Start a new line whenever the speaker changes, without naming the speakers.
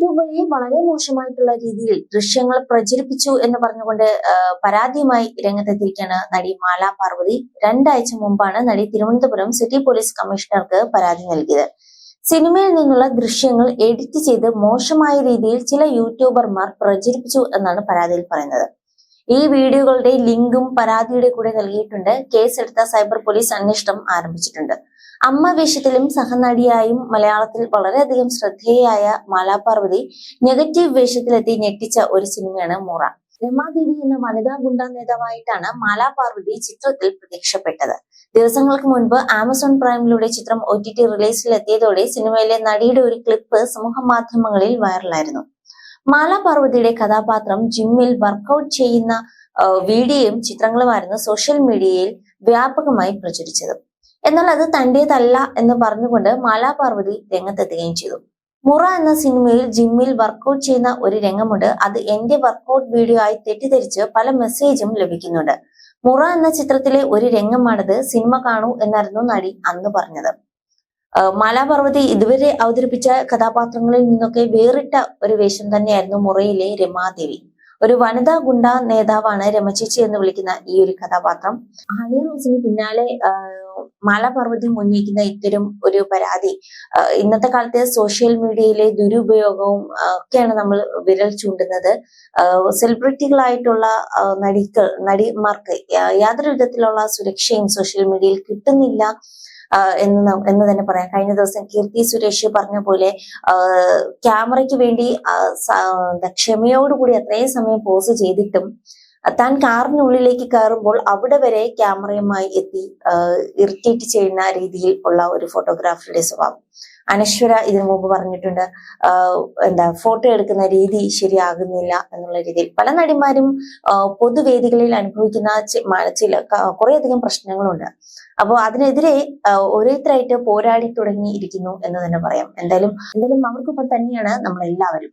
YouTube വഴി വളരെ മോശമായിട്ടുള്ള രീതിയിൽ ദൃശ്യങ്ങൾ പ്രചരിപ്പിച്ചു എന്ന് പറഞ്ഞുകൊണ്ട് പരാതിയുമായി രംഗത്തെത്തിയിരിക്കുകയാണ് നടി മാല പാർവതി. രണ്ടാഴ്ച മുമ്പാണ് നടി തിരുവനന്തപുരം സിറ്റി പോലീസ് കമ്മീഷണർക്ക് പരാതി നൽകിയത്. സിനിമയിൽ നിന്നുള്ള ദൃശ്യങ്ങൾ എഡിറ്റ് ചെയ്ത് മോശമായ രീതിയിൽ ചില യൂട്യൂബർമാർ പ്രചരിപ്പിച്ചു എന്നാണ് പരാതിയിൽ പറയുന്നത്. ഈ വീഡിയോകളുടെ ലിങ്കും പരാതിയുടെ കൂടെ നൽകിയിട്ടുണ്ട്. കേസെടുത്ത സൈബർ പോലീസ് അന്വേഷണം ആരംഭിച്ചിട്ടുണ്ട്. അമ്മ വേഷത്തിലും സഹനടിയായും മലയാളത്തിൽ വളരെയധികം ശ്രദ്ധേയായ മാലാപാർവതി നെഗറ്റീവ് വേഷത്തിലെത്തി ഞെട്ടിച്ച ഒരു സിനിമയാണ് മുറ. രമാദേവി എന്ന വനിതാ ഗുണ്ടാ നേതാവായിട്ടാണ് മാലാപാർവതി ചിത്രത്തിൽ പ്രത്യക്ഷപ്പെട്ടത്. ദിവസങ്ങൾക്ക് മുൻപ് ആമസോൺ പ്രൈമിലൂടെ ചിത്രം ഒ ടി ടി റിലീസിലെത്തിയതോടെ സിനിമയിലെ നടിയുടെ ഒരു ക്ലിപ്പ് സമൂഹ മാധ്യമങ്ങളിൽ വൈറലായിരുന്നു. മാലാപാർവതിയുടെ കഥാപാത്രം ജിമ്മിൽ വർക്കൗട്ട് ചെയ്യുന്ന വീഡിയോയും ചിത്രങ്ങളുമായിരുന്നു സോഷ്യൽ മീഡിയയിൽ വ്യാപകമായി പ്രചരിച്ചത്. എന്നാൽ അത് തന്റേതല്ല എന്ന് പറഞ്ഞുകൊണ്ട് മാലാപാർവതി രംഗത്തെത്തുകയും ചെയ്തു. മുറ എന്ന സിനിമയിൽ ജിമ്മിൽ വർക്കൗട്ട് ചെയ്യുന്ന ഒരു രംഗമുണ്ട്. അത് എന്റെ വർക്കൗട്ട് വീഡിയോ ആയി തെറ്റിദ്ധരിച്ച് പല മെസ്സേജും ലഭിക്കുന്നുണ്ട്. മുറ എന്ന ചിത്രത്തിലെ ഒരു രംഗമാണത് സിനിമ കാണൂ എന്നായിരുന്നു നടി അന്ന് പറഞ്ഞത്. മാലാപാർവതി ഇതുവരെ അവതരിപ്പിച്ച കഥാപാത്രങ്ങളിൽ നിന്നൊക്കെ വേറിട്ട ഒരു വേഷം തന്നെയായിരുന്നു മുറയിലെ രമാദേവി. ഒരു വനിതാ ഗുണ്ട നേതാവാണ് രമചേച്ചി എന്ന് വിളിക്കുന്ന ഈ ഒരു കഥാപാത്രം. ഹണി റോസിന് പിന്നാലെ മാലാപാർവതി ഉന്നയിക്കുന്ന ഇത്തരം ഒരു പരാതി ഇന്നത്തെ കാലത്തെ സോഷ്യൽ മീഡിയയിലെ ദുരുപയോഗവും ഒക്കെയാണ് നമ്മൾ വിരൽ ചൂണ്ടുന്നത്. സെലിബ്രിറ്റികളായിട്ടുള്ള നടികൾ നടിമാർക്ക് യാതൊരു വിധത്തിലുള്ള സുരക്ഷയും സോഷ്യൽ മീഡിയയിൽ കിട്ടുന്നില്ല. എന്ന് എന്ന് തന്നെ പറയാം. കഴിഞ്ഞ ദിവസം കീർത്തി സുരേഷ് പറഞ്ഞ പോലെ ക്യാമറയ്ക്ക് വേണ്ടി ക്ഷമയോടുകൂടി അത്രയും സമയം പോസ് ചെയ്തിട്ടും താൻ കാറിനുള്ളിലേക്ക് കയറുമ്പോൾ അവിടെ വരെ ക്യാമറയുമായി എത്തി ഇറിറ്റേറ്റ് ചെയ്യുന്ന രീതിയിൽ ഉള്ള ഒരു ഫോട്ടോഗ്രാഫറുടെ സ്വഭാവം. അനശ്വര ഇതിനു മുമ്പ് പറഞ്ഞിട്ടുണ്ട് എന്താ ഫോട്ടോ എടുക്കുന്ന രീതി ശരിയാകുന്നില്ല എന്നുള്ള രീതിയിൽ. പല നടിമാരും പൊതുവേദികളിൽ അനുഭവിക്കുന്ന ചില കുറേയധികം പ്രശ്നങ്ങളുണ്ട്. അപ്പോൾ അതിനെതിരെ ഓരോരുത്തരായിട്ട് പോരാടി തുടങ്ങിയിരിക്കുന്നു എന്ന് തന്നെ പറയാം. എന്തായാലും എന്തായാലും അവർക്കൊപ്പം തന്നെയാണ് നമ്മൾ എല്ലാവരും